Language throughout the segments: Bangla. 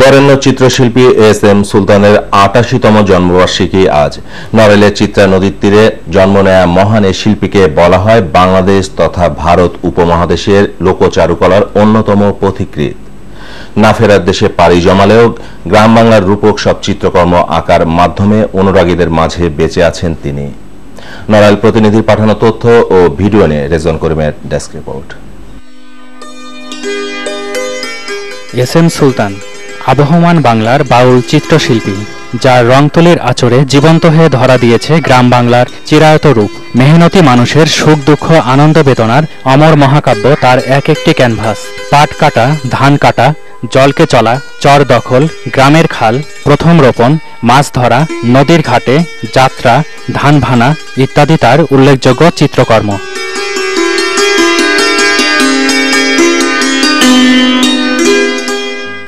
বরেণ্য চিত্রশিল্পী এস এম সুলতানের আটাশিতম জন্মবার্ষিকী আজ। নড়াইলের চিত্রা নদীর তীরে জন্ম নেয়া মহান এই শিল্পীকে বলা হয় বাংলাদেশ তথা ভারত উপমহাদেশের লোকচারুকলার অন্যতম পথিকৃৎ। না ফেরার দেশে পাড়ি জমালেও গ্রাম বাংলার রূপক সব চিত্রকর্ম আঁকার মাধ্যমে অনুরাগীদের মাঝে বেঁচে আছেন তিনি। নড়াইল প্রতিনিধির পাঠানো তথ্য ও ভিডিও নিয়ে রেজন করিমের desk report. S M Sultan আবহমান বাংলার বাউল চিত্রশিল্পী, যার রংতুলির আচরে জীবন্ত হয়ে ধরা দিয়েছে গ্রাম বাংলার চিরায়ত রূপ। মেহনতি মানুষের সুখ, দুঃখ, আনন্দ বেদনার অমর মহাকাব্য তার এক একটি ক্যানভাস। পাট কাটা, ধান কাটা, জলকে চলা, চর দখল, গ্রামের খাল, প্রথম রোপণ, মাছ ধরা, নদীর ঘাটে, যাত্রা, ধান ভানা ইত্যাদি তার উল্লেখযোগ্য চিত্রকর্ম।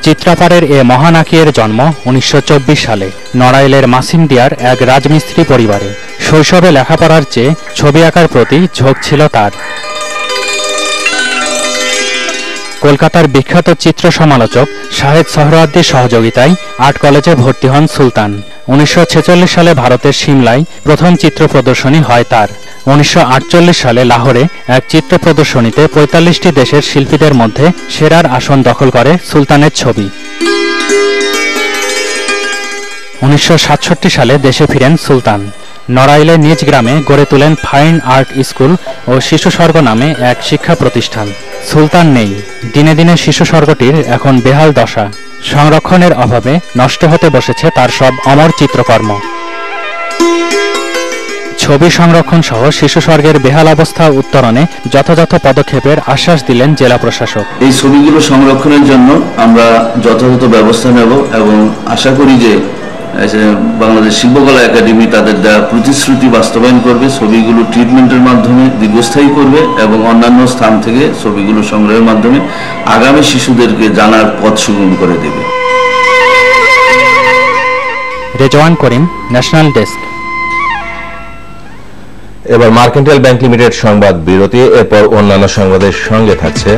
চিত্রাপাড়ের এ মহানাকিয়ের জন্ম উনিশশো চব্বিশ সালে নড়াইলের মাসিমদিয়ার এক রাজমিস্ত্রি পরিবারে। শৈশবে লেখাপড়ার চেয়ে ছবি আঁকার প্রতি ঝোঁক ছিল তার। কলকাতার বিখ্যাত চিত্র সমালোচক শাহেদ সোহরাওয়ার্দীর সহযোগিতায় আর্ট কলেজে ভর্তি হন সুলতান। উনিশশো ছেচল্লিশ সালে ভারতের সিমলায় প্রথম চিত্র প্রদর্শনী হয় তার। উনিশশো আটচল্লিশ সালে লাহোরে এক চিত্র প্রদর্শনীতে পঁয়তাল্লিশটি দেশের শিল্পীদের মধ্যে সেরার আসন দখল করে সুলতানের ছবি। উনিশশো সাতষট্টি সালে দেশে ফিরেন সুলতান। নড়াইলে নিজ গ্রামে গড়ে তোলেন ফাইন আর্ট স্কুল ও শিশু স্বর্গ নামে এক শিক্ষা প্রতিষ্ঠান। সুলতান নেই। দিনে দিনে শিশু স্বর্গটির এখন বেহাল দশা। সংরক্ষণের অভাবে নষ্ট হতে বসেছে তার সব অমর চিত্রকর্ম। ছবি সংরক্ষণ সহ শিশু স্বর্গের বেহাল অবস্থা উত্তরণে যথাযথ পদক্ষেপের আশ্বাস দিলেন জেলা প্রশাসক। এই ছবিগুলো সংরক্ষণের জন্য আমরা যথাযথ ব্যবস্থা নেব এবং আশা করি যে বাংলাদেশ শিল্পকলা একাডেমি তাদের দেওয়া প্রতিশ্রুতি বাস্তবায়ন করবে ছবিগুলো ট্রিটমেন্টের মাধ্যমে দীর্ঘস্থায়ী করবে এবং অন্যান্য স্থান থেকে ছবিগুলো সংগ্রহের মাধ্যমে আগামী শিশুদেরকে জানার পথ সুগম করে দেবে। রেজওয়ান করিম ন্যাশনাল ডেস্ক এবার মার্কেন্টাইল ব্যাংক লিমিটেড সংবাদ বিরতি এরপর অন্যান্য সংবাদের সঙ্গে থাকছে।